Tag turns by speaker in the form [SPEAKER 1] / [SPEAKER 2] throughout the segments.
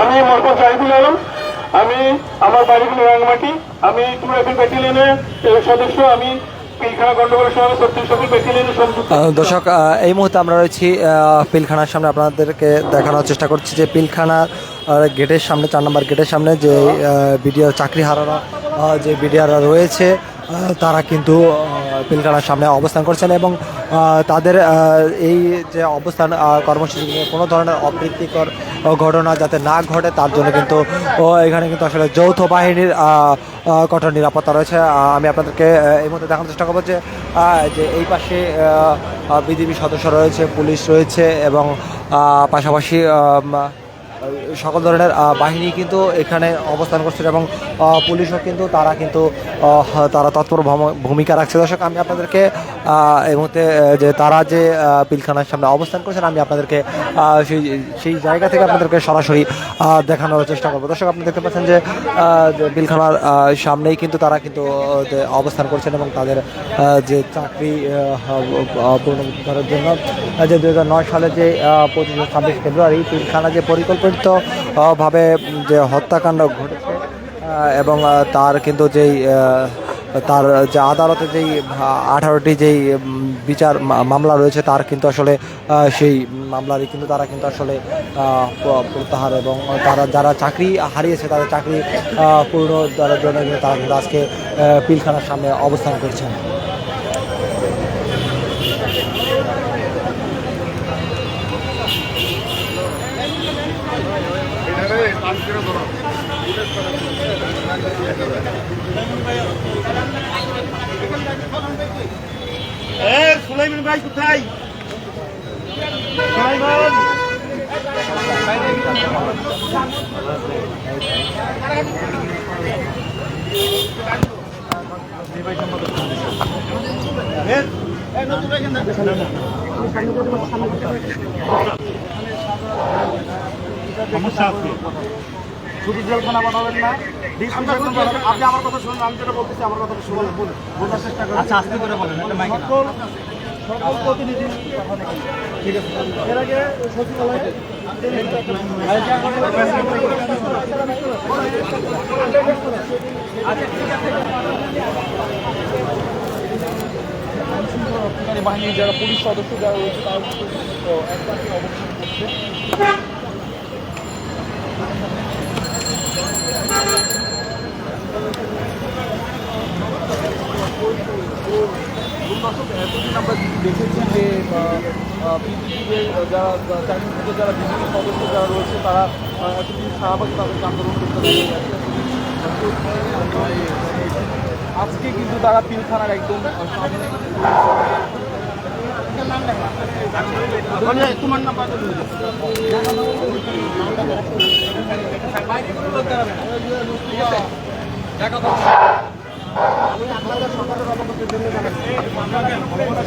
[SPEAKER 1] আমি মোহাম্মদ জাহিদুল আলম, আমি আমার বাড়ি হলো রাঙ্গামাটি আমি টু রাইফেল ব্যাটালিয়নের সদস্য, আমি
[SPEAKER 2] দর্শক এই মুহূর্তে আমরা রয়েছি পিলখানার সামনে। আপনাদেরকে দেখানোর চেষ্টা করছি যে পিলখানা গেটের সামনে চার নম্বর গেটের সামনে যে বিডিআর চাকরি আহ, যে বিডিআররা রয়েছে তারা কিন্তু পিলখানার সামনে অবস্থান করছেন এবং তাদের এই যে অবস্থান কর্মসূচি কোনো ধরনের অপ্রীতিকর ঘটনা যাতে না ঘটে তার জন্য কিন্তু এখানে কিন্তু আসলে যৌথ বাহিনীর কঠোর নিরাপত্তা রয়েছে। আমি আপনাদেরকে এই মধ্যে দেখানোর চেষ্টা করব যে যে এই পাশে বিজিবি সদস্য রয়েছে পুলিশ রয়েছে এবং পাশাপাশি সকল ধরনের বাহিনী কিন্তু এখানে অবস্থান করছে এবং পুলিশও কিন্তু তারা কিন্তু তারা তৎপর ভম- ভূমিকা রাখছে। দর্শক আমি আপনাদেরকে এই মুহূর্তে যে তারা যে পিলখানার সামনে অবস্থান করছেন আমি আপনাদেরকে সেই সেই জায়গা থেকে আপনাদেরকে সরাসরি দেখানোর চেষ্টা করব। দর্শক আপনি দেখতে পাচ্ছেন যে পিলখানার সামনেই কিন্তু তারা কিন্তু অবস্থান করছেন এবং তাদের যে চাকরি করার জন্য যে দু হাজার নয় সালে যে পঁচিশে ছাব্বিশ ফেব্রুয়ারি পিলখানা যে পরিকল্পিত আহ, ভাবে যে হত্যাকাণ্ড ঘটেছে এবং তার কিন্তু যেই তার যে আদালতে যেই আঠারোটি যেই বিচার মামলা রয়েছে, তার কিন্তু আসলে সেই মামলারই কিন্তু তারা কিন্তু আসলে প্রত্যাহার এবং তারা যারা চাকরি হারিয়েছে, তাদের চাকরি পূর্ণ জন্য তারা কিন্তু আজকে পিলখানার সামনে অবস্থান করছেন।
[SPEAKER 1] সুলাইমান ভাই কোথায় সুলাইমান সমস্যা আছে। শুধু জেলখানা বানাবেন না আপনি আমার কথা শুনুন আমি যেটা বলতেছি আমার কথা শুনুন। বোঝার চেষ্টা করুন আচ্ছা আস্তে করে বলেন সকল সকল প্রতিনিধি ঠিক আছে। যারা পুলিশ সদস্য যারা রয়েছে তারা অবস্থান করছে এতদিন আমরা যে যারা চাকরি থেকে যারা বিজেপি সদস্য যারা রয়েছে, তারা এতদিন শাহবাগে তাদেরকে আন্দোলন করতে আজকে কিন্তু তারা পিলখানার একদম সামনে। তোমার নাম্বার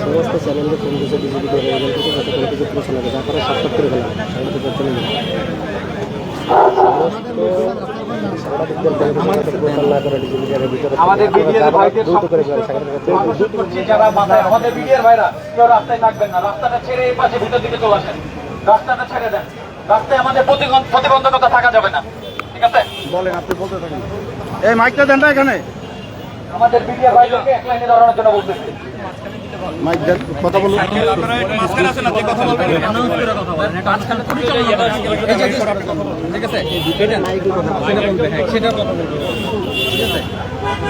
[SPEAKER 3] সমস্ত চ্যানেলকে ফোন করেছে বিজেপি দলের এজেন্ট থেকে যাতে কোনো কিছু পুলিশ লাগে যা করে সাক্ষাৎ করে গেলাম ভিতরে
[SPEAKER 1] আমাদের বিডিআর ভাইদের যারা আমাদের বিডিআর ভাইরা কেউ রাস্তায় থাকবেন না। রাস্তাটা ছেড়ে এই পাশে ভিতর দিকে চলে আসেন। রাস্তাটা ছেড়ে দেন। রাস্তায় আমাদের প্রতিবন্ধ- প্রতিবন্ধকতা থাকা যাবে না। ঠিক আছে?
[SPEAKER 3] বলেন আপনি বলতে থাকেন। এই মাইকটা দেন না এখানে।
[SPEAKER 1] আমাদের বিডিআর ভাইদেরকে এক লাইনে দাঁড়ানোর জন্য বলতেছি।
[SPEAKER 3] মাইক দেন কথা বলুন।
[SPEAKER 4] সেটা কথা বলব ঠিক আছে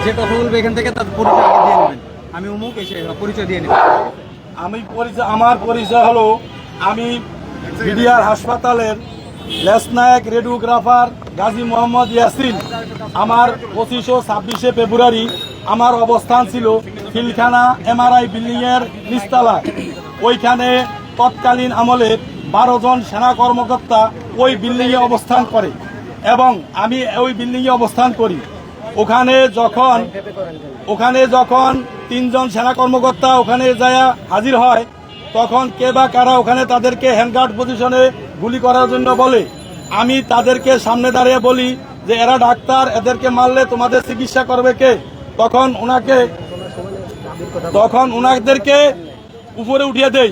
[SPEAKER 4] যে কথা বলবে এখান থেকে তার পরিচয় আগে দিয়ে নেবেন আমি অমুক এসে পরিচয় দিয়ে নেবেন
[SPEAKER 5] আমি পরিচয় আমার পরিচয় হলো আমি বিডিআর হাসপাতালের lance naik radiographer Gazi Mohammad Yasin. আমার পঁচিশে ছাব্বিশে ফেব্রুয়ারি আমার অবস্থান ছিল ফিলখানা এমআরআই বিল্ডিংয়ের নিস্তালায় ওইখানে তৎকালীন আমলে বারো জন সেনা কর্মকর্তা ওই বিল্ডিংয়ে অবস্থান করে এবং আমি ওই বিল্ডিংয়ে অবস্থান করি। ওখানে যখন ওখানে যখন তিনজন সেনা কর্মকর্তা ওখানে যায় হাজির হয়, তখন কে বা কারা ওখানে তাদেরকে হ্যান্ডগার্ড পজিশনে গুলি করার জন্য বলে। আমি তাদেরকে সামনে দাঁড়িয়ে বলি যে, এরা ডাক্তার, এদেরকে মারলে তোমাদের চিকিৎসা করবে কে? তখন ওনাকে তখন ওনাদেরকে উপরে উঠিয়ে দেই।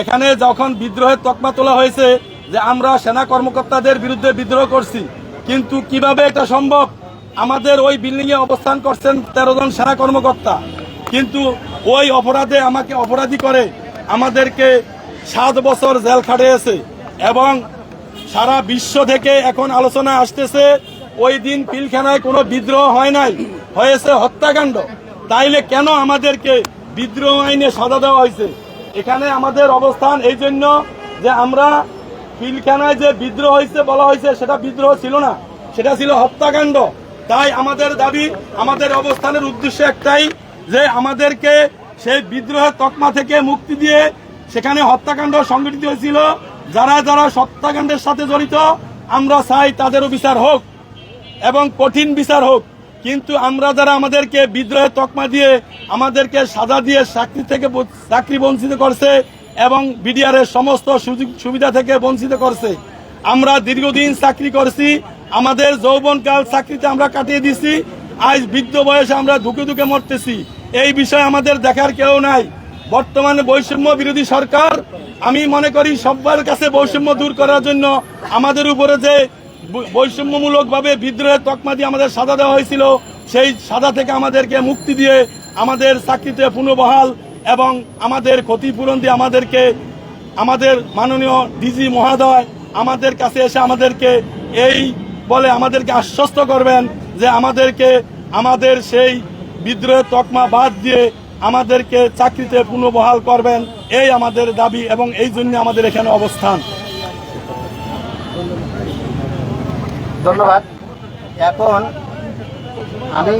[SPEAKER 5] এখানে যখন বিদ্রোহের তকমা তোলা হয়েছে যে, আমরা সেনা কর্মকর্তাদের বিরুদ্ধে বিদ্রোহ করছি, কিন্তু কীভাবে এটা সম্ভব? আমাদের ওই বিল্ডিং এ অবস্থান করছেন তেরো জন সেনা কর্মকর্তা। কিন্তু ওই অপরাধে আমাকে অপরাধী করে আমাদেরকে সাত বছর জেল খাটিয়েছে। এবং সারা বিশ্ব থেকে এখন আলোচনা আসতেছে, ওই দিন পিলখানায় কোনো বিদ্রোহ হয় নাই, হয়েছে হত্যাকাণ্ড। তাইলে কেন আমাদেরকে বিদ্রোহ আইনে সাজা দেওয়া হয়েছে? এখানে আমাদের অবস্থান এই জন্য যে আমরা পিলখানায় যে বিদ্রোহ হয়েছে বলা হয়েছে, সেটা বিদ্রোহ ছিল না, সেটা ছিল হত্যাকাণ্ড। তাই আমাদের দাবি, আমাদের অবস্থানের উদ্দেশ্য একটাই যে আমাদেরকে সেই বিদ্রোহের তকমা থেকে মুক্তি দিয়ে সেখানে হত্যাকাণ্ড সংঘটিত হয়েছিল। যারা যারা হত্যাকাণ্ডের সাথে জড়িত, আমরা চাই তাদেরও বিচার হোক এবং কঠিন বিচার হোক। কিন্তু আমরা যারা আমাদেরকে বিদ্রোহের তকমা দিয়ে, আমাদেরকে সাজা দিয়ে চাকরি থেকে চাকরি বঞ্চিত করছে এবং বিডিআর এর সমস্ত সুযোগ সুবিধা থেকে বঞ্চিত করছে, আমরা দীর্ঘদিন চাকরি করছি, আমাদের যৌবনকাল চাকরিতে আমরা কাটিয়ে দিছি, আজ বৃদ্ধ বয়সে আমরা ধুকে ধুকে মরতেছি। এই বিষয়ে আমাদের দেখার কেউ নাই। বর্তমানে বৈষম্য বিরোধী সরকার, আমি মনে করি সবার কাছে বৈষম্য দূর করার জন্য আমাদের উপরে যে বৈষম্যমূলক ভাবে বিদ্রোহের তকমা দিয়ে আমাদের সাজা দেওয়া হয়েছিল, সেই সাজা থেকে আমাদেরকে মুক্তি দিয়ে আমাদের চাকরিতে পুনর্বহাল এবং আমাদের ক্ষতিপূরণ দিয়ে আমাদেরকে, আমাদের মাননীয় ডিজি মহোদয় আমাদের কাছে এসে আমাদেরকে এই বলে আমাদেরকে আশ্বস্ত করবেন যে আমাদেরকে, আমাদের সেই বিদ্রোহের তকমা বাদ দিয়ে আমাদেরকে চাকরিতে পুনর্বহাল করবেন, এই আমাদের দাবি এবং এই জন্য আমাদের এখানে অবস্থান।
[SPEAKER 6] ধন্যবাদ। এখন আমি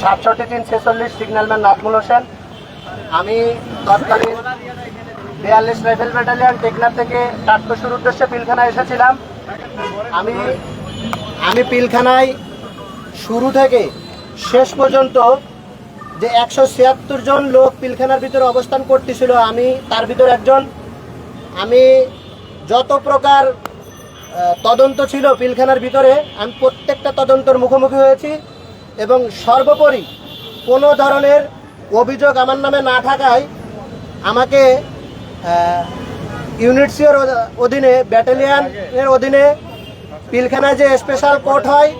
[SPEAKER 6] সাতষট্টি তিন ছেচল্লিশ সিগন্যালম্যান নাজমুল হোসেন। আমি তৎকালীন বিয়াল্লিশ রাইফেল ব্যাটালিয়ন টেকনাফ থেকে টাটকসুর উদ্দেশ্যে পিলখানায় এসেছিলাম। আমি আমি পিলখানায় শুরু থেকে শেষ পর্যন্ত যে একশো ছিয়াত্তর জন লোক পিলখানার ভিতরে অবস্থান করতেছিল, আমি তার ভিতর একজন। আমি যত প্রকার তদন্ত ছিল পিলখানার ভিতরে, আমি প্রত্যেকটা তদন্তর মুখোমুখি হয়েছি এবং সর্বোপরি কোনো ধরনের অভিযোগ আমার নামে না থাকায় আমাকে ইউনিটসিওর অধীনে, ব্যাটালিয়ানের অধীনে পিলখানায় যে স্পেশাল কোর্ট হয়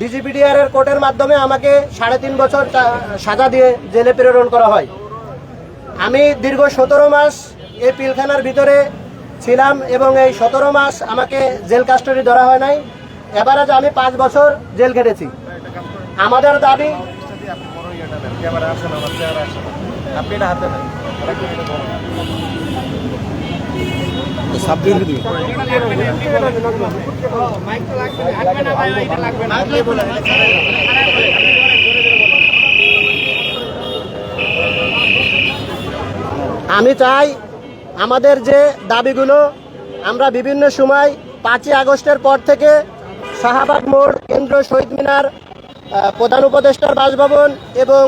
[SPEAKER 6] ডিজিপিডিআর এর কোর্টের মাধ্যমে আমাকে সাড়ে তিন বছর সাজা দিয়ে জেলে প্রেরণ করা হয়। আমি দীর্ঘ সতেরো মাস এই পিলখানার ভিতরে ছিলাম এবং এই সতেরো মাস আমাকে জেল কাস্টডি ধরা হয় নাই। এবারে আমি পাঁচ বছর জেল খেটেছি। আমাদের দাবি আমি চাই আমাদের যে দাবিগুলো আমরা বিভিন্ন সময় পাঁচই আগস্টের পর থেকে শাহাবাগ মোড়, কেন্দ্র শহীদ মিনার প্রধান উপদেষ্টার বাসভবন এবং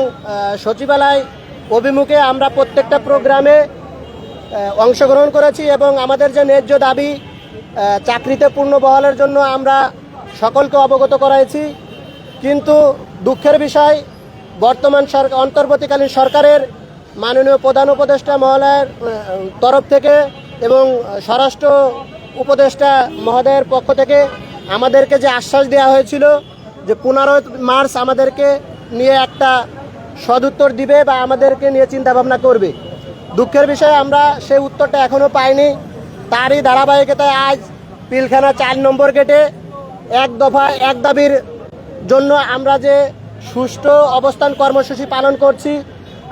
[SPEAKER 6] সচিবালয় অভিমুখে আমরা প্রত্যেকটা প্রোগ্রামে অংশগ্রহণ করেছি এবং আমাদের যে ন্যায্য দাবি চাকরিতে পূর্ণ বহালের জন্য আমরা সকলকে অবগত করাইছি। কিন্তু দুঃখের বিষয় বর্তমান সরকার অন্তর্বর্তীকালীন সরকারের মাননীয় প্রধান উপদেষ্টা আহ, তরফ থেকে এবং স্বরাষ্ট্র উপদেষ্টা মহোদয়ের পক্ষ থেকে আমাদেরকে যে আশ্বাস দেওয়া হয়েছিল যে পনেরোই মার্চ আমাদেরকে নিয়ে একটা সদুত্তর দিবে বা আমাদেরকে নিয়ে চিন্তা ভাবনা করবে। দুঃখের বিষয়ে আমরা সেই উত্তরটা এখনও পাইনি। তারই ধারাবাহিকতায় আজ পিলখানা চার নম্বর গেটে এক দফা, এক দাবির জন্য আমরা যে সুষ্ঠু অবস্থান কর্মসূচি পালন করছি,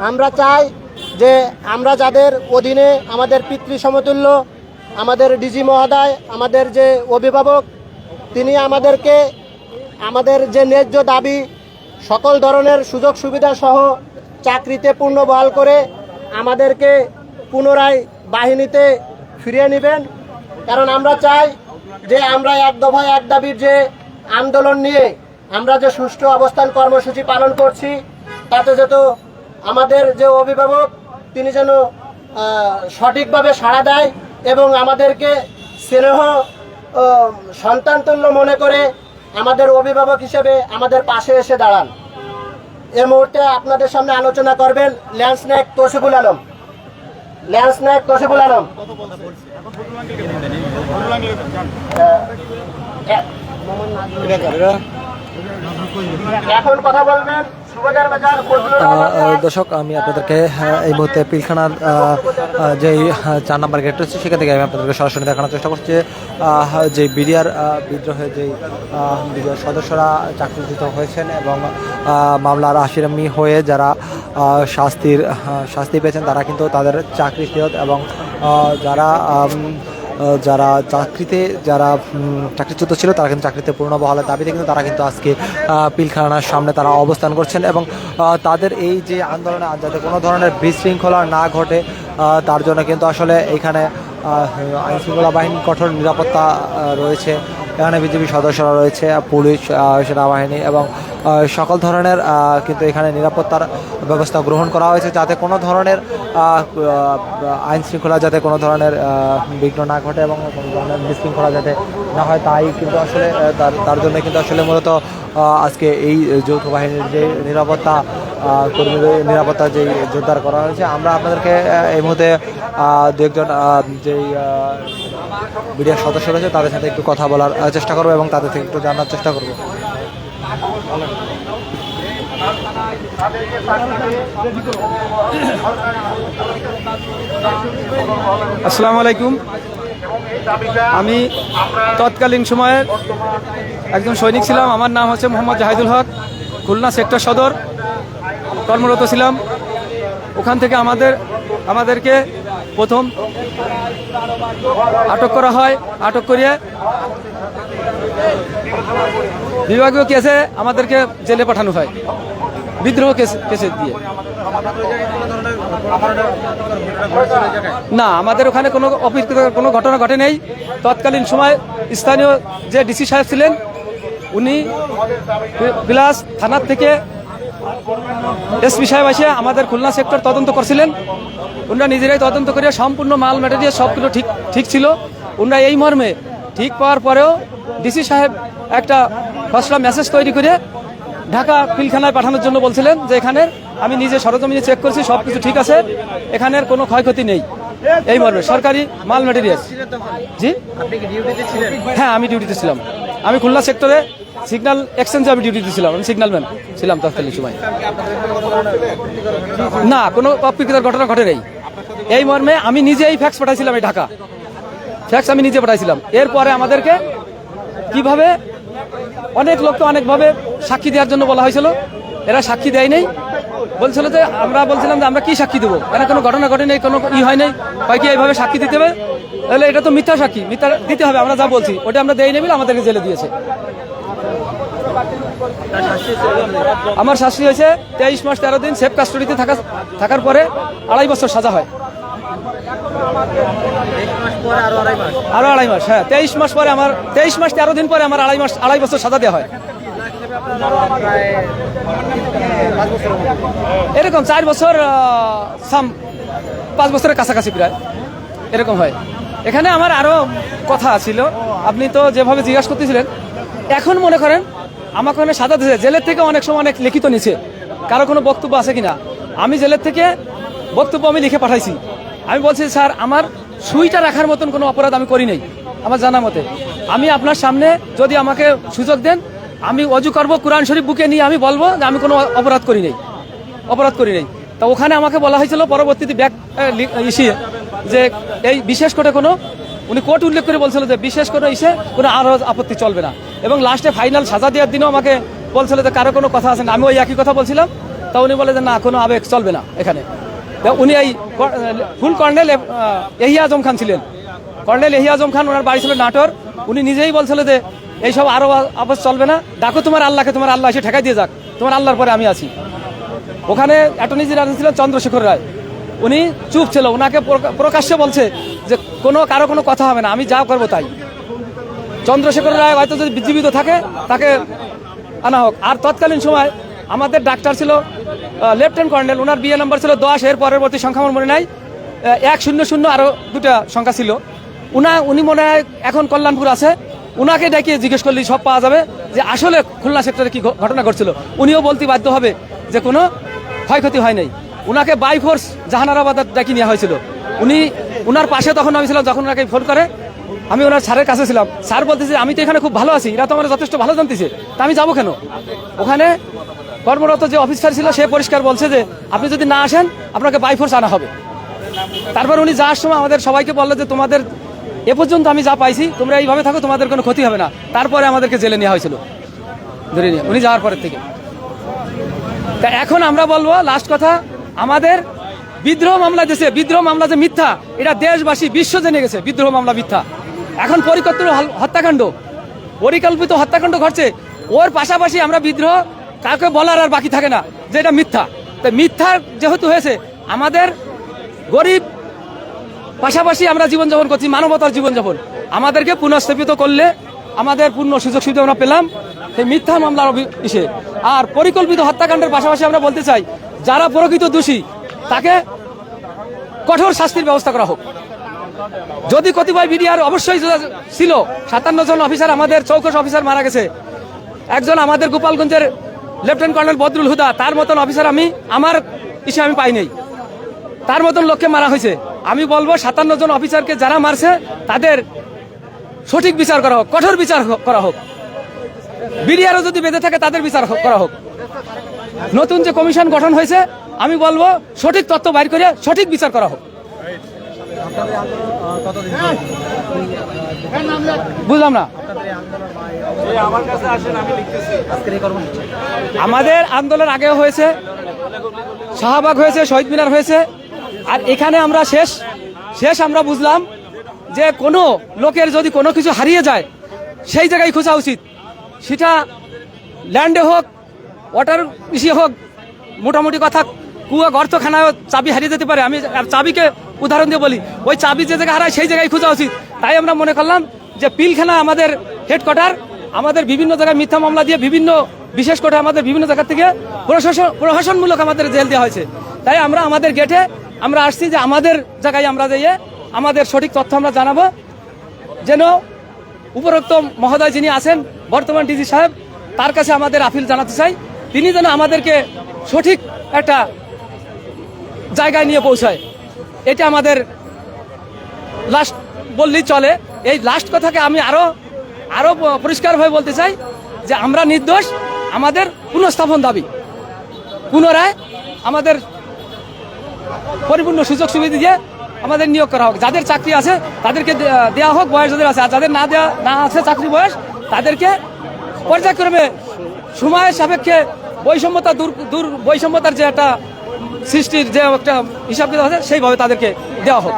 [SPEAKER 6] আমরা চাই যে আমরা যাদের অধীনে আমাদের পিতৃ সমতুল্য, আমাদের ডিজি মহোদয়, আমাদের যে অভিভাবক, তিনি আমাদেরকে আমাদের যে ন্যায্য দাবি, সকল ধরনের সুযোগ সুবিধা সহ চাকরিতে পূর্ণ বহাল করে আমাদেরকে পুনরায় বাহিনীতে ফিরিয়ে নেবেন। কারণ আমরা চাই যে আমরা এক দফায় এক দাবির যে আন্দোলন নিয়ে আমরা যে সুষ্ঠু অবস্থান কর্মসূচি পালন করছি, তাতে যত আমাদের যে অভিভাবক, তিনি যেন সঠিকভাবে সাড়া দেয় এবং আমাদেরকে স্নেহ সন্তানতুল্য মনে করে আমাদের অভিভাবক হিসেবে আমাদের পাশে এসে দাঁড়ান। এই মুহূর্তে আপনাদের সামনে আলোচনা করবেন ল্যান্স নায়ক তসিফুল আলম ল্যান্স নায়ক তসিফুল আলম এখন কথা বলবেন
[SPEAKER 2] দর্শক আমি আপনাদেরকে এই মুহূর্তে পিলখানার যে চার নাম্বার গেট রয়েছে সেখান থেকে আমি আপনাদেরকে সরাসরি দেখানোর চেষ্টা করছি। যে, বিডিআর বিদ্রোহে যে বিডিআর সদস্যরা চাকরিচ্যুত হয়েছেন এবং মামলার আশিরামি হয়ে যারা শাস্তির শাস্তি পেয়েছেন তারা কিন্তু তাদের চাকরি ফেরত এবং যারা যারা চাকরিতে, যারা চাকরিচ্যুত ছিল, তারা কিন্তু চাকরিতে পূর্ণ বহালের দাবিতে কিন্তু তারা কিন্তু আজকে পিলখানার সামনে তারা অবস্থান করছেন এবং তাদের এই যে আন্দোলনে যাতে কোনো ধরনের বিশৃঙ্খলা না ঘটে তার জন্য কিন্তু আসলে এখানে আইন শৃঙ্খলা বাহিনীর কঠোর নিরাপত্তা রয়েছে। এখানে বিজেপি সদস্যরা রয়েছে, পুলিশ সেনাবাহিনী এবং সকল ধরনের কিন্তু এখানে নিরাপত্তার ব্যবস্থা গ্রহণ করা হয়েছে যাতে কোনো ধরনের আইন শৃঙ্খলা যাতে কোনো ধরনের বিঘ্ন না ঘটে এবং কোনো ধরনের বিশৃঙ্খলা যাতে না হয়, তাই কিন্তু আসলে তার জন্য কিন্তু আসলে মূলত আজকে এই যৌথ বাহিনীর যে নিরাপত্তা কর্মীদের নিরাপত্তা যে জোরদার করা হয়েছে, আমরা আপনাদেরকে এই মুহূর্তে দু একজন যেই মিডিয়ার সদস্য রয়েছে, তাদের সাথে একটু কথা বলার চেষ্টা করব এবং তাদের থেকে একটু জানার চেষ্টা করব।
[SPEAKER 7] আসসালামু আলাইকুম। আমি তৎকালীন সময়ে একজন সৈনিক ছিলাম। আমার নাম হচ্ছে মোহাম্মদ জাহিদুল হক, খুলনা সেক্টর সদর। কর্মরত ছিলাম। ওখান থেকে আমাদের, আমাদেরকে প্রথম আটক করা হয়। আটক করিয়ে বিভাগীয় কেসে আমাদেরকে জেলে পাঠানো হয়। বিদ্রোহ কেস, কেসে দিয়ে। না, আমাদের ওখানে কোনো অপ্রীতিকর কোনো ঘটনা ঘটে নেই। তৎকালীন সময় স্থানীয় যে ডিসি সাহেব ছিলেন, উনি বিলাস থানার থেকে এসপি সাহেব এসে আমাদের খুলনা সেক্টর তদন্ত করছিলেন। ওনারা নিজেরাই তদন্ত করে সম্পূর্ণ মাল ম্যাটেরিয়াল সবগুলো ঠিক ঠিক ছিল। ওনারা এই মর্মে ঠিক পাওয়ার পরেও ডিসি সাহেব একটা খসড়া মেসেজ তৈরি করে ঢাকা পিলখানায় পাঠানোর জন্য বলছিলেন যে এখানের আমি নিজে সরজমিনে চেক করছি সব কিছু ঠিক আছে এখানের কোনো ক্ষয়ক্ষতি নেই। এই মর্মে সরকারি মাল ম্যাটেরিয়াল জি? হ্যাঁ আমি ডিউটিতে ছিলাম। আমি খুলনা সেক্টরে সিগন্যাল এক্সচেঞ্জে আমি ডিউটিতে ছিলাম আমি সিগন্যাল ম্যান ছিলাম তৎকালীন সময়। না কোনো অপ্রীতিকর ঘটনা ঘটে নেই। এই মর্মে আমি নিজেই ফ্যাক্স পাঠাইছিলাম এই ঢাকা। ফ্যাক্স আমি নিজে পাঠাইছিলাম। এরপরে আমাদেরকে কীভাবে অনেক লোককে অনেকভাবে সাক্ষী দেওয়ার জন্য বলা হয়েছিল। এরা সাক্ষী দেয় নেই। বলছিল যে, আমরা বলছিলাম যে, আমরা কি সাক্ষী দেবো? এখানে কোনো ঘটনা ঘটে নেই, কোনো ই হয় নাই। হয় কি এইভাবে সাক্ষী দিতে হবে? তাহলে এটা তো মিথ্যা সাক্ষী। মিথ্যা দিতে হবে, আমরা যা বলছি, ওটা আমরা দেই নেই আমাদেরকে জেলে দিয়েছে। আমার শাস্তি হয়েছে, তেইশ মাস তেরো দিন সেফ কাস্টডিতে থাকা থাকার পরে আড়াই বছর সাজা হয়। আরও আড়াই মাস হ্যাঁ তেইশ মাস পরে আমার, তেইশ মাস তেরো দিন পরে আমার আড়াই মাস, আড়াই বছর সাজা দেওয়া হয়। এরকম চার বছর সাম, পাঁচ বছরের কাছাকাছি প্রায়, এরকম হয়। এখানে আমার আরও কথা ছিল, আপনি তো যেভাবে জিজ্ঞাসা করতেছিলেন, এখন মনে করেন আমাকে ওখানে সাদা দিয়েছে, জেলের থেকে অনেক সময় অনেক লিখিত নিছে, কারও কোনো বক্তব্য আছে কিনা? আমি জেলের থেকে বক্তব্য আমি লিখে পাঠাইছি। আমি বলছি, স্যার, আমার সুইটা রাখার মতন কোনো অপরাধ আমি করি নাই, আমার জানা মতে। আমি আপনার সামনে যদি আমাকে সুযোগ দেন, আমি অজু করব কোরআন শরীফ বুকে নিয়ে, আমি বলব যে আমি কোনো অপরাধ করি নাই, অপরাধ করি নাই। তা ওখানে আমাকে বলা হয়েছিল, পরবর্তীতে ব্যাক ইসিয়ে যে এই বিশেষ করে কোনো, উনি কোর্ট উল্লেখ করে বলছিল যে বিশেষ কোনো ইসে কোনো আরও আপত্তি চলবে না। এবং লাস্টে ফাইনাল সাজা দেওয়ার দিনও আমাকে বলছিল যে কারও কোনো কথা আছে না, আমি ওই একই কথা বলছিলাম। তা উনি বলে যে, না, কোনো আবেগ চলবে না এখানে। উনি এই ফুল কর্নেল এহিয়া আজম খান ছিলেন। কর্নেল এহিয়া আজম খান, ওনার বাড়ি ছিল নাটোর। উনি নিজেই বলছিল যে, এইসব আরও আবাস চলবে না। ডাকো তোমার আল্লাহকে, তোমার আল্লাহ এসে ঠেকাই দিয়ে যাক। তোমার আল্লাহর পরে আমি আছি। ওখানে অ্যাটর্নি জেনারেল ছিলেন চন্দ্রশেখর রায়। উনি চুপ ছিল। ওনাকে প্রকাশ্যে বলছে যে, কোনো, কারও কোনো কথা হবে না। আমি যা করব তাই। চন্দ্রশেখর রায় হয়তো যদি জীবিত থাকে, তাকে আনা হোক। আর তৎকালীন সময় আমাদের ডাক্তার ছিল লেফটেন্যান্ট কর্নেল ওনার বিয়ে নাম্বার ছিল দশ এর পরবর্তী সংখ্যা আমার মনে নাই। এক শূন্য শূন্য আরও দুটা সংখ্যা ছিল। উনা, উনি মনে হয় এখন কল্যাণপুর আছে। উনাকে ডেকে জিজ্ঞেস করলে সব পাওয়া যাবে যে আসলে খুলনা সেক্টরে কি ঘটনা ঘটছিল। উনিও বলতে বাধ্য হবে যে কোনো ক্ষয়ক্ষতি হয় নাই। উনাকে বাই ফোর্স জাহানারাবাদ ডাকি নেওয়া হয়েছিল। উনি, উনার পাশে তখন আমি ছিলাম, যখন ওনাকে ফোন করে আমি ওনার স্যারের কাছে ছিলাম। স্যার বলতেছে, আমি তো এখানে খুব ভালো আছি, এরা তো আমার যথেষ্ট ভালো জানতেছে। তা আমি যাব কেন? ওখানে কর্মরত যে অফিসার ছিল, সে পরিষ্কার বলছে যে, আপনি যদি না আসেন, আপনাকে বাই ফোর্স আনা হবে। তারপর উনি যাওয়ার সময় আমাদের সবাইকে বলল যে, তোমাদের এ পর্যন্ত আমি যা পাইছি, তোমরা এইভাবে থাকো, তোমাদের কোনো ক্ষতি হবে না। তারপরে আমাদেরকে জেলে নেওয়া হয়েছিল। ধরে নিয়ে, উনি যাওয়ার পরের থেকে। তা এখন আমরা বলব লাস্ট কথা, আমাদের বিদ্রোহ মামলা দেশে, বিদ্রোহ মামলা যে মিথ্যা, এটা দেশবাসী বিশ্ব জেনে গেছে, বিদ্রোহ মামলা মিথ্যা। এখন পরিকল্পিত হত্যাকাণ্ড। পরিকল্পিত হত্যাকাণ্ড ঘটছে। ওর পাশাপাশি আমরা বিদ্রোহ, কাউকে বলার আর বাকি থাকে না, যে এটা মিথ্যা। তো মিথ্যা যেহেতু হয়েছে, আমাদের গরিব পাশাপাশি আমরা জীবনযাপন করছি, মানবতার জীবনযাপন। আমাদেরকে পুনঃস্থাপিত করলে আমাদের পূর্ণ সুযোগ সুবিধা আমরা পেলাম, সেই মিথ্যা মামলার ইসে। আর পরিকল্পিত হত্যাকাণ্ডের পাশাপাশি আমরা বলতে চাই, যারা প্রকৃত দোষী, তাকে কঠোর শাস্তির ব্যবস্থা করা হোক। যদি কতিপয় বিডিআর অবশ্যই ছিল, সাতান্ন জন অফিসার আমাদের চৌকস অফিসার মারা গেছে। একজন আমাদের গোপালগঞ্জের লেফটেন্যান্ট কর্নেল বদরুল হুদা, তার মতন অফিসার আমি, আমার ইসে আমি পাই নাই। তার মতন লোককে মারা হয়েছে। আমি বলব, সাতান্ন জন অফিসারকে যারা মারছে, তাদের সঠিক বিচার করা হোক, কঠোর বিচার করা হোক। বিডিআরও যদি বেঁধে থাকে, তাদের বিচার করা হোক। নতুন যে কমিশন গঠন হয়েছে, আমি বলব, সঠিক তথ্য বাইর করে সঠিক বিচার করা হোক। বুঝলাম না। আমাদের আন্দোলন আগেও হয়েছে, শাহবাগ হয়েছে, শহীদ মিনার হয়েছে, আর এখানে আমরা শেষ শেষ আমরা বুঝলাম যে কোনো লোকের যদি কোনো কিছু হারিয়ে যায়, সেই জায়গায় খোঁজা উচিত। সেটা ল্যান্ডে হোক, ওয়াটার ইসে হোক, মোটামুটি কথা, কুয়া গর্তখানায় চাবি হারিয়ে যেতে পারে। আমি চাবিকে উদাহরণ দিয়ে বলি, ওই চাবি যে জায়গায় হারায় সেই জায়গায় খোঁজা উচিত। তাই আমরা মনে করলাম যে পিলখানা আমাদের হেডকোয়ার্টার আমাদের বিভিন্ন জায়গায় মিথ্যা মামলা দিয়ে বিভিন্ন বিশেষ করে আমাদের বিভিন্ন জায়গা থেকে প্রশাসন প্রশাসনমূলক আমাদের জেল দেওয়া হয়েছে। তাই আমরা আমাদের গেটে আমরা আসছি যে আমাদের জায়গায় আমরা যাইয়ে আমাদের সঠিক তথ্য আমরা জানাব। যেন উপরোক্ত মহোদয় যিনি আছেন, বর্তমান ডিজি সাহেব, তার কাছে আমাদের আপিল জানাতে চাই। তিনি যেন আমাদেরকে সঠিক একটা জায়গায় নিয়ে পৌঁছায়। এটা আমাদের লাস্ট বললেই চলে। এই লাস্ট কথাকে আমি আরও আরও পরিষ্কারভাবে বলতে চাই যে আমরা নির্দোষ, আমাদের পুনঃস্থাপন দাবি। পুনরায় আমাদের পরিপূর্ণ সুযোগ সুবিধা দিয়ে আমাদের নিয়োগ করা হোক। যাদের চাকরি আছে, তাদেরকে দেওয়া হোক, বয়স যাদের আছে। আর যাদের না দেওয়া না আছে চাকরি বয়স, তাদেরকে পর্যায়ক্রমে সময়ের সাপেক্ষে বৈষম্যতা দূর দূর বৈষম্যতার যে একটা সৃষ্টির যে একটা হিসাব কিতাব আছে সেইভাবে তাদেরকে দেওয়া হোক।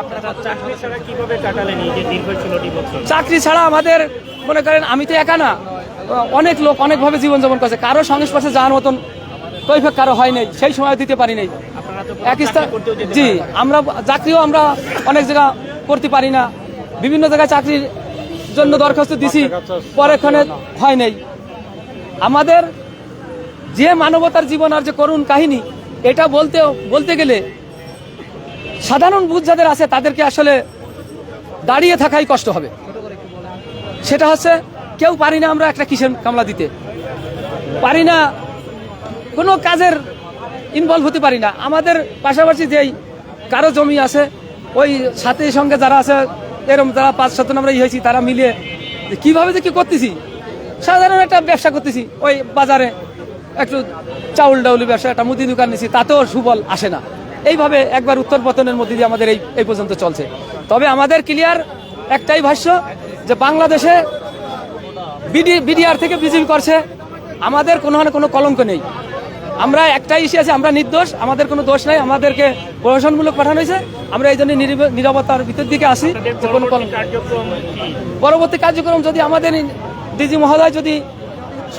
[SPEAKER 8] চাকরি ছাড়া
[SPEAKER 7] আমাদের মনে করেন আমি তো একা না। অনেক লোক অনেকভাবে জীবনযাপন করছে। কারও সংস্পর্শে যাওয়ার মতন কৈফেক কারও হয় নাই সেই সময় দিতে পারি নাই। এক স্থান জি আমরা চাকরিও আমরা অনেক জায়গা করতে পারি না। বিভিন্ন জায়গায় চাকরির জন্য দরখাস্ত দিছি পরে এখানে হয় নাই। আমাদের যে মানবতার জীবন আর যে করুণ কাহিনী এটা বলতে বলতে গেলে সাধারণ বুঝ যাদের আছে, তাদেরকে আসলে দাঁড়িয়ে থাকাই কষ্ট হবে। সেটা হচ্ছে, কেউ পারি না আমরা একটা কিসের কামলা দিতে। পারি না, কোনো কাজের ইনভলভ হতে পারি না। আমাদের পাশাপাশি যেই কারও জমি আছে, ওই সাথে সঙ্গে যারা আছে, এরম যারা পাঁচ সাত আমরা ই হয়েছি, তারা মিলিয়ে কীভাবে যে কি করতেছি, সাধারণ একটা ব্যবসা করতেছি, ওই বাজারে একটু চাউল ডাউলি ব্যবসা একটা মুদি দোকান নিছি, তাতেও সুফল আসে না। এইভাবে একবার উত্তর পতনের মধ্যে দিয়ে আমাদের এই এই পর্যন্ত চলছে। তবে আমাদের ক্লিয়ার একটাই ভাষ্য যে বাংলাদেশে বিডি বিডিআর থেকে বিজেপি করছে, আমাদের কোনো হানে কোনো কলঙ্ক নেই। আমরা একটাই ইস্যু আছে, আমরা নির্দোষ, আমাদের কোনো দোষ নাই, আমাদেরকে প্রশাসনমূলক পাঠানো হয়েছে। আমরা এই জন্য নিরাপত্তার ভিতর দিকে আসি যে কোনো পরবর্তী কার্যক্রম যদি আমাদের ডিজি মহোদয় যদি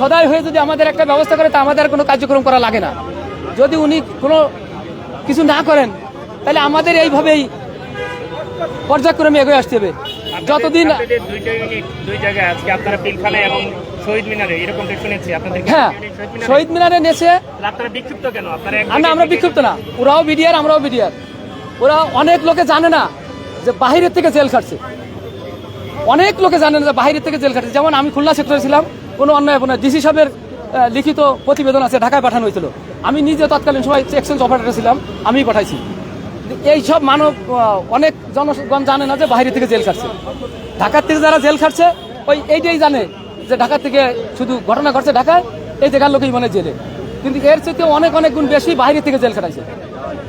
[SPEAKER 7] সদয় হয়ে যদি আমাদের একটা ব্যবস্থা করে তা আমাদের কোনো কার্যক্রম করা লাগে না। যদি উনি কোনো কিছু না করেন তাহলে আমাদের এইভাবেই পর্যায়ক্রমে এগিয়ে আসতে হবে। যতদিন
[SPEAKER 8] আপনাদের দুইটা ইউনিট দুই জায়গায় আজকে আপনারা পিলখানা এবং শহীদ মিনারে এরকমটা শুনেছি। আপনাদের
[SPEAKER 7] হ্যাঁ শহীদ মিনারে নেছে।
[SPEAKER 8] আপনারা বিক্ষিপ্ত কেন? আপনারা এক
[SPEAKER 7] আমরা বিক্ষিপ্ত না। ওরাও বিডিআর আমরাও বিডিআর। ওরা অনেক লোকে জানে না যে বাহিরের থেকে জেল খাটছে। অনেক লোকে জানে না যে বাহিরের থেকে জেল খাটছে। যেমন আমি খুলনা সেক্টরে ছিলাম কোনো অন্যায় না ডিসি সাহেবের লিখিত প্রতিবেদন আছে, ঢাকায় পাঠানো হয়েছিল। আমি নিজে তৎকালীন সময় এক্সচেঞ্জ অপারেটর ছিলাম আমি পাঠাইছি। এই সব মানব অনেক জনগণ জানে না যে বাইরে থেকে জেল খাটছে। ঢাকার থেকে যারা জেল খাটছে, ওই এইটাই জানে যে ঢাকার থেকে শুধু ঘটনা ঘটছে ঢাকায়, এই জায়গার লোকেই মানে জেলে। কিন্তু এর চেয়ে অনেক অনেক গুণ বেশি বাইরে থেকে জেল খাটাইছে।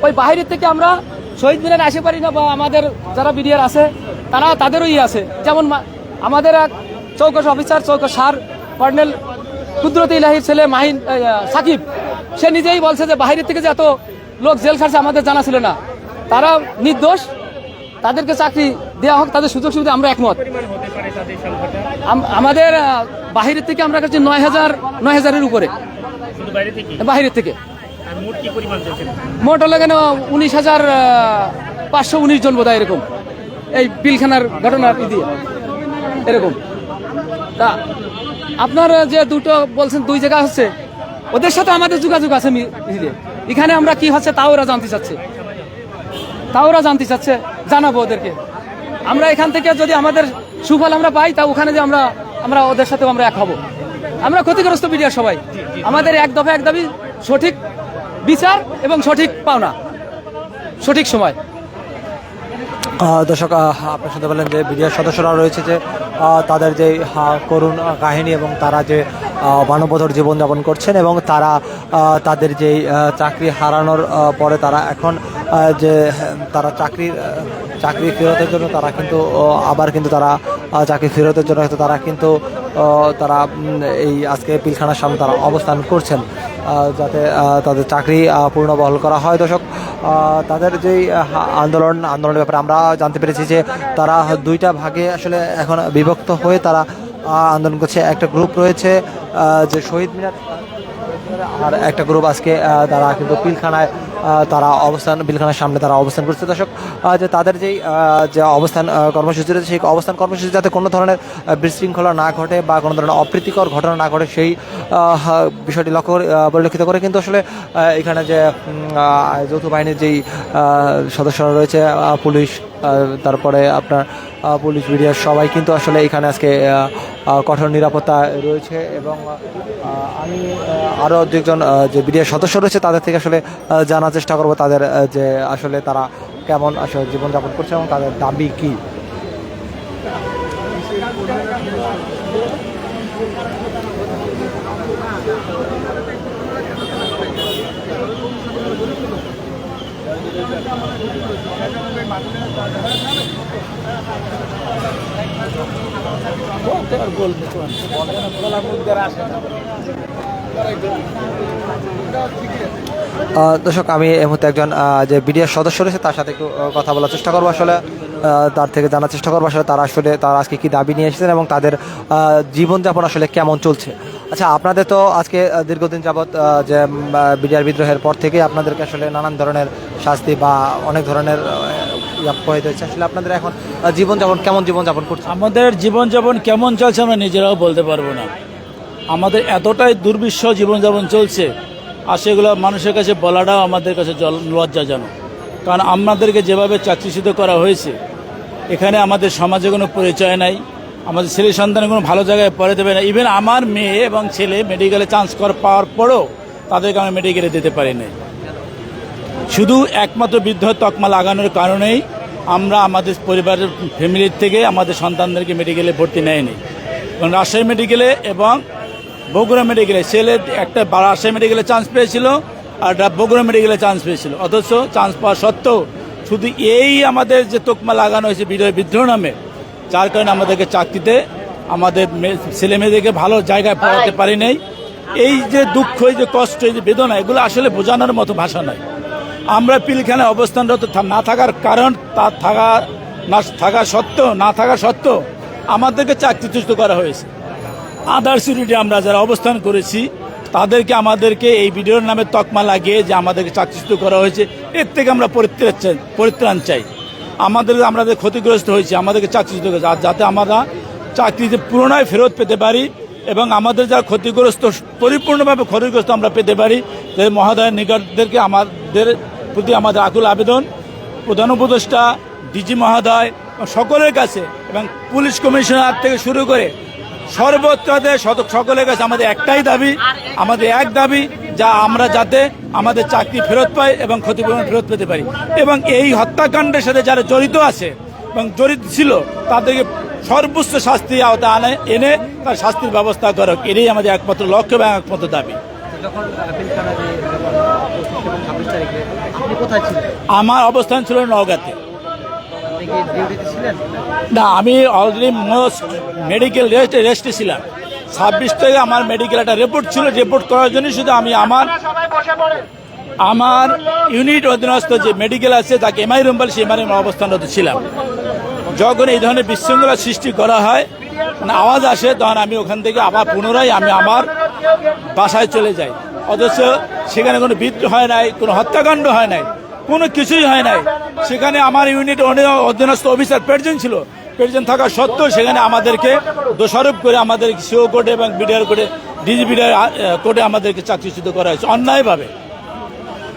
[SPEAKER 7] ওই বাইরে থেকে আমরা শহীদ মিনারে আসতে পারি না বা আমাদের যারা বিডিআর আছে, তারা তাদেরই আছে। যেমন আমাদের এক চৌকস অফিসার, চৌকস সার কর্নেল কুদরত ইলাহির ছেলে মাহিন সাকিব, সে নিজেই বলছে যে বাইরে থেকে যে এত লোক জেল খাটছে আমাদের জানা ছিল না। তারা নির্দোষ, তাদেরকে চাকরি দেওয়া হোক, তাদের সুযোগ সুবিধা আমরা একমত। আমাদের বাহিরের থেকে আমরা কাছে নয় হাজার, নয় হাজারের উপরে। বাহিরের থেকে।
[SPEAKER 8] মোট
[SPEAKER 7] হলো কেন উনিশ হাজার পাঁচশো উনিশ জন বোধ এরকম। এই বিলখানার ঘটনার দিয়ে এরকম। তা আপনার যে দুটো বলছেন দুই জায়গা হচ্ছে, ওদের সাথে আমাদের যোগাযোগ আছে এখানে আমরা কি হচ্ছে তাও ওরা জানতে চাচ্ছে। তাও ওরা জানতে চাচ্ছে, জানাব ওদেরকে। আমরা এখান থেকে যদি আমাদের সুফল আমরা পাই, তা ওখানে যে আমরা আমরা ওদের সাথেও আমরা এক হব। আমরা ক্ষতিগ্রস্ত মিডিয়া সবাই। আমাদের এক দফা এক দাবি, সঠিক বিচার এবং সঠিক পাওনা, সঠিক সময়।
[SPEAKER 2] দর্শক আপনি শুনতে পেলেন যে বিডিআর সদস্যরা রয়েছে যে তাদের যে করুণ কাহিনী এবং তারা যে আহ, মানববধর জীবনযাপন করছেন এবং তারা তাদের যে চাকরি হারানোর পরে তারা এখন যে তারা চাকরির আহ, চাকরি ফেরতের জন্য তারা কিন্তু আবার কিন্তু তারা চাকরি ফেরতের জন্য তারা কিন্তু তারা এই আজকে পিলখানার সামনে তারা অবস্থান করছেন। যাতে তাদের চাকরি আহ, পূর্ণ বহল করা হয়। দর্শক তাদের যেই আন্দোলন আন্দোলনের ব্যাপারে আমরা জানতে পেরেছি যে তারা দুইটা ভাগে আসলে এখন বিভক্ত হয়ে তারা আন্দোলন করছে। একটা গ্রুপ রয়েছে যে শহীদ মিনার আর একটা গ্রুপ আজকে তারা কিন্তু পিলখানায় তারা অবস্থান, বিলখানার সামনে তারা অবস্থান করছে। দর্শক যে তাদের যেই যে অবস্থান কর্মসূচি রয়েছে, সেই অবস্থান কর্মসূচি যাতে কোনো ধরনের বিশৃঙ্খলা না ঘটে বা কোনো ধরনের অপ্রীতিকর ঘটনা না ঘটে, সেই বিষয়টি লক্ষ্য পরিলক্ষিত করে। কিন্তু আসলে এখানে যে যৌথ বাহিনীর যেই সদস্যরা রয়েছে পুলিশ তারপরে আপনার পুলিশ বিডিআর সবাই কিন্তু আসলে এখানে আজকে কঠোর নিরাপত্তা রয়েছে এবং আমি আরও দু একজন যে বিডিআর সদস্য রয়েছে তাদের থেকে আসলে জানার চেষ্টা করব তাদের যে আসলে তারা কেমন আসলে জীবনযাপন করছে এবং তাদের দাবি কী। দর্শক, আমি এই মুহূর্তে একজন যে বিডিআর সদস্য রয়েছে, তার সাথে একটু কথা বলার চেষ্টা করব আসলে। তার থেকে জানার চেষ্টা করব আসলে, তারা আসলে, তারা আজকে কি দাবি নিয়ে এসেছেন এবং তাদের জীবনযাপন আসলে কেমন চলছে? আচ্ছা আপনাদের তো আজকে দীর্ঘদিন যাবৎ যে বিডিআর বিদ্রোহের পর থেকে আপনাদেরকে আসলে নানান ধরনের শাস্তি বা অনেক ধরনের আসলে আপনাদের এখন জীবনযাপন কেমন জীবনযাপন করছে?
[SPEAKER 5] আমাদের জীবনযাপন কেমন চলছে আমরা নিজেরাও বলতে পারব না। আমাদের এতটাই দুর্বিশ্ব জীবনযাপন চলছে, আর সেগুলো মানুষের কাছে বলাটাও আমাদের কাছে লজ্জাজনক। কারণ আমাদেরকে যেভাবে চাকরিচ্যুত করা হয়েছে, এখানে আমাদের সমাজে কোনো পরিচয় নাই আমাদের ছেলে সন্তান কোনো ভালো জায়গায় পড়ে দেবে না। ইভেন আমার মেয়ে এবং ছেলে মেডিকেলে চান্স কর পাওয়ার পরেও তাদেরকে আমি মেডিকেলে দিতে পারি নাই। শুধু একমাত্র বৃদ্ধ তকমা লাগানোর কারণেই আমরা আমাদের পরিবারের ফ্যামিলির থেকে আমাদের সন্তানদেরকে মেডিকেলে ভর্তি নেয়নি। এবং রাজশাহী মেডিকেলে এবং বগুড়া মেডিকেলে ছেলে একটা রাজশাহী মেডিকেলে চান্স পেয়েছিল, আর বগুড়া মেডিকেলে চান্স পেয়েছিল। অথচ চান্স পাওয়া সত্ত্বেও শুধু এই আমাদের যে তকমা লাগানো হয়েছে বিজয় বিদ্রোহ নামে যার কারণে আমাদেরকে চাকরিতে আমাদের ছেলে মেয়েদেরকে ভালো জায়গায় পড়াতে পারি নাই। এই যে দুঃখ এই যে কষ্ট এই যে বেদনা এগুলো আসলে বোঝানোর মতো ভাষা নয় আমরা পিলখানায় অবস্থানরত না থাকার কারণ তা থাকা না থাকা সত্ত্বেও না থাকা সত্ত্বেও আমাদেরকে চাকরিচ্যুত করা হয়েছে। আদার্স ইউনিটে আমরা যারা অবস্থান করেছি তাদেরকে আমাদেরকে এই ভিডিওর নামে তকমা লাগিয়ে যে আমাদেরকে চাকরিচ্যুত করা হয়েছে এর থেকে আমরা পরিত্রাণ চাই পরিত্রাণ চাই। আমাদের আমাদের ক্ষতিগ্রস্ত হয়েছি, আমাদেরকে চাকরিচ্যুত করেছে আর যাতে আমরা চাকরিতে পুনরায় ফেরত পেতে পারি এবং আমাদের যারা ক্ষতিগ্রস্ত, পরিপূর্ণভাবে ক্ষতিগ্রস্ত আমরা পেতে পারি যে মহাদয়ের নিকটদেরকে আমাদের প্রতি আমাদের আকুল আবেদন। প্রধান উপদেষ্টা ডিজি মহোদয়, সকলের কাছে এবং পুলিশ কমিশনার থেকে শুরু করে সর্বত্রদের শত- সকলের কাছে আমাদের একটাই দাবি, আমাদের এক দাবি যা আমরা যাতে আমাদের চাকরি ফেরত পাই এবং ক্ষতিপূরণ ফেরত পেতে পারি। এবং এই হত্যাকাণ্ডের সাথে যারা জড়িত আছে এবং জড়িত ছিল তাদেরকে সর্বোচ্চ শাস্তি আওতা আনে এনে তার শাস্তির ব্যবস্থা করক। এটাই আমাদের একমাত্র লক্ষ্য এবং একমাত্র দাবি। আমার অবস্থান ছিল নওগাঁতে। না আমি অলরেডি মোস্ট মেডিকেল রেস্ট রেস্টে ছিলাম। ছাব্বিশ থেকে আমার মেডিকেল একটা রিপোর্ট ছিল। রিপোর্ট করার জন্য শুধু আমি আমার আমার ইউনিট অধীনস্থ যে মেডিকেল আছে, তাকে এমআই রুম বলে সেই এমআই অবস্থানরত ছিলাম। যখন এই ধরনের বিশৃঙ্খলা সৃষ্টি করা হয় মানে আওয়াজ আসে, তখন আমি ওখান থেকে আবার পুনরায় আমি আমার বাসায় চলে যাই। অথচ সেখানে কোনো বিদ্রোহ হয় নাই, কোনো হত্যাকাণ্ড হয় নাই, কোনো কিছুই হয় নাই। সেখানে আমার ইউনিট অধীনস্থ অফিসার প্রেজেন্ট ছিল। প্রেজেন্ট থাকা সত্ত্বেও সেখানে আমাদেরকে দোষারোপ করে আমাদের সিও কোর্টে এবং বিডিআর কোর্টে ডিজিবিডিআর কোর্টে আমাদেরকে চাকরিচ্যুত করা হয়েছে, অন্যায়ভাবে।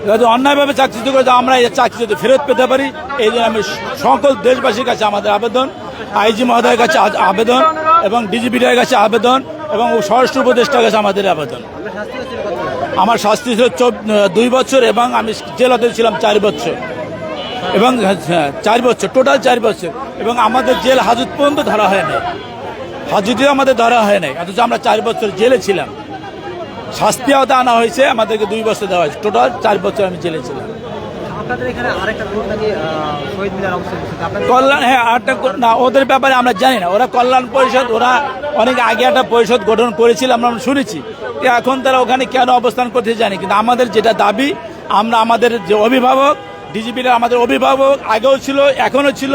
[SPEAKER 5] যাতে অন্যায়ভাবে চাকরিচ্যুত করে, আমরা এই চাকরি যাতে ফেরত পেতে পারি। এই জন্য আমি সকল দেশবাসীর কাছে আমাদের আবেদন, আইজি মহোদয়ের কাছে আবেদন এবং ডিজিপিডির কাছে আবেদন এবং স্বরাষ্ট্র উপদেষ্টার কাছে আমাদের আবেদন। আমার শাস্তি ছিল দুই বছর এবং আমি জেলাতে ছিলাম চার বছর। এবং হ্যাঁ, চার বছর টোটাল চার বছর। এবং আমাদের জেল হাজত পর্যন্ত ধরা হয় নাই। হাজতেও আমাদের ধরা হয় নাই। অথচ আমরা চার বছর জেলে ছিলাম। শাস্তি আওতা আনা হয়েছে আমাদেরকে দুই বছর দেওয়া হয়েছে। টোটাল চার বছর আমি জেলে ছিলাম। কল্যাণ হ্যাঁ আরেকটা না ওদের ব্যাপারে আমরা জানি না। ওরা কল্যাণ পরিষদ ওরা অনেক আগে একটা পরিষদ গঠন করেছিল আমরা শুনেছি। এখন তারা ওখানে কেন অবস্থান করতে জানি কিন্তু আমাদের যেটা দাবি আমরা আমাদের যে অভিভাবক ডিজিপির আমাদের অভিভাবক, আগেও ছিল, এখনও ছিল।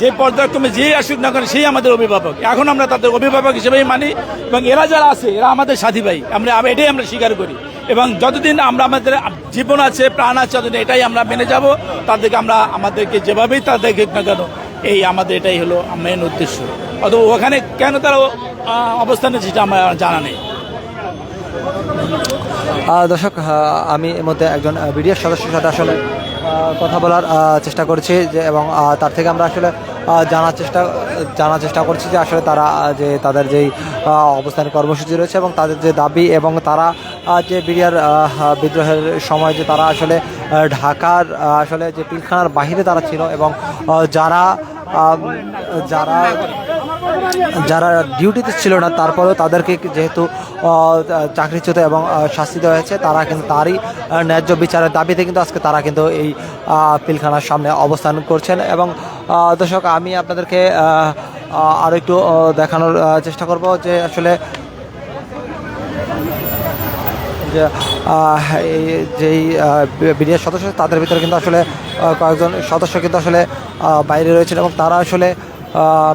[SPEAKER 5] যে পর্যায়ক্রমে যেই আসুক না কেন, সেই আমাদের অভিভাবক। এখন আমরা তাদের অভিভাবক হিসেবেই মানি এবং এরা যারা আছে, এরা আমাদের সাথী ভাই। আমরা এটাই আমরা স্বীকার করি। এবং যতদিন আমরা আমাদের জীবন আছে, প্রাণ আছে, ততদিন এটাই আমরা মেনে যাব। তাদেরকে আমরা, আমাদেরকে যেভাবেই তাদেরকে না কেন, এই আমাদের এটাই হলো মেন উদ্দেশ্য। অত ওখানে কেন তারা অবস্থানে সেটা আমার জানা নেই।
[SPEAKER 2] দর্শক আমি এর মধ্যে একজন বিডিএফ সদস্যের সাথে আসলে কথা বলার চেষ্টা করছি যে, এবং তার থেকে আমরা আসলে জানার চেষ্টা জানার চেষ্টা করছি যে আসলে তারা যে তাদের যেই অবস্থান কর্মসূচি রয়েছে এবং তাদের যে দাবি এবং তারা যে বিডিআর বিদ্রোহের সময় যে তারা আসলে ঢাকার আসলে যে পিলখানার বাহিরে তারা ছিল এবং যারা যারা যারা ডিউটিতে ছিল না তারপরেও তাদেরকে যেহেতু চাকরিচ্যুত এবং শাস্তি দেওয়া হয়েছে তারা কিন্তু তারই ন্যায্য বিচারের দাবিতে কিন্তু আজকে তারা কিন্তু এই পিলখানার সামনে অবস্থান করছেন এবং দর্শক আমি আপনাদেরকে আহ, একটু দেখানোর চেষ্টা করব যে আসলে যেই বিডিআর সদস্য তাদের ভিতরে কিন্তু আসলে কয়েকজন সদস্য কিন্তু আসলে বাইরে রয়েছেন এবং তারা আসলে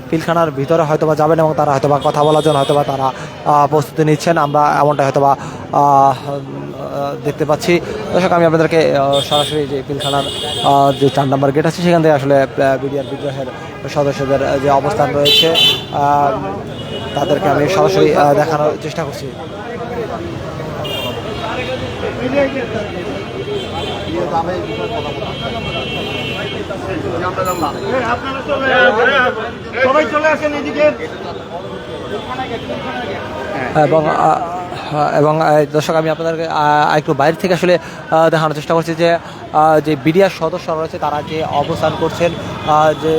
[SPEAKER 2] পিলখানার ভিতরে হয়তোবা যাবেন এবং তারা হয়তোবা কথা বলার জন্য হয়তোবা তারা প্রস্তুতি নিচ্ছেন। আমরা এমনটা হয়তোবা দেখতে পাচ্ছি। দর্শক, আমি আপনাদেরকে সরাসরি যে পিলখানার যে চার নম্বর গেট আছে, সেখান থেকে আসলে বিডিআর বিদ্রোহের সদস্যদের যে অবস্থান রয়েছে তাদেরকে আমি সরাসরি দেখানোর চেষ্টা করছি।
[SPEAKER 1] চলে আসেন এদিকে
[SPEAKER 2] এবং এবং দর্শক, আমি আপনাদেরকে একটু বাইরে থেকে আসলে দেখানোর চেষ্টা করছি যে যে বিডিআর সদস্য রয়েছে, তারা যে অবস্থান করছেন যে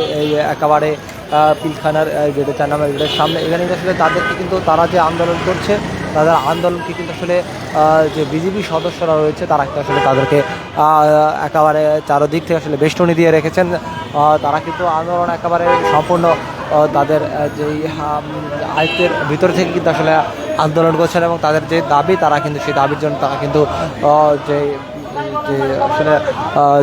[SPEAKER 2] একেবারে পিলখানার যেটা চার নম্বর গেটের সামনে, এখানে আসলে তাদেরকে কিন্তু তারা যে আন্দোলন করছে তাদের আন্দোলনকে কিন্তু আসলে যে বিজেপি সদস্যরা রয়েছে, তারা কিন্তু আসলে তাদেরকে একেবারে চারদিক থেকে আসলে বেষ্টনী দিয়ে রেখেছেন। তারা কিন্তু আন্দোলন একেবারে সম্পূর্ণ তাদের যেই আয়ত্তের ভিতর থেকে কিন্তু আসলে আন্দোলন করছেন এবং তাদের যে দাবি, তারা কিন্তু সেই দাবির জন্য তারা কিন্তু যে যে আসলে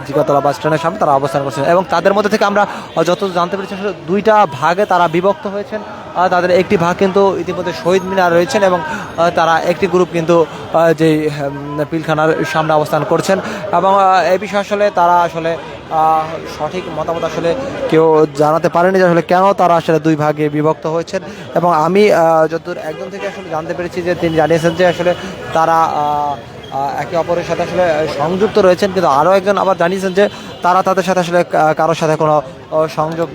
[SPEAKER 2] জিগাতলা বাস স্ট্যান্ডের সামনে তারা অবস্থান করছেন। এবং তাদের মধ্যে থেকে আমরা যত জানতে পেরেছি, আসলে দুইটা ভাগে তারা বিভক্ত হয়েছেন। তাদের একটি ভাগ কিন্তু ইতিমধ্যে শহীদ মিনার রয়েছেন এবং তারা একটি গ্রুপ কিন্তু যে পিলখানার সামনে অবস্থান করছেন। এবং এ বিষয়ে আসলে তারা আসলে সঠিক মতামত আসলে কেউ জানাতে পারেনি যে আসলে কেন তারা আসলে দুই ভাগে বিভক্ত হয়েছেন। এবং আমি যতদূর একজন থেকে আসলে জানতে পেরেছি যে তিনি জানিয়েছেন যে আসলে তারা একে অপরের সাথে আসলে সংযুক্ত রয়েছেন। কিন্তু আরও একজন আবার জানিয়েছেন যে তারা তাদের সাথে আসলে কারোর সাথে কোনো সংযোগ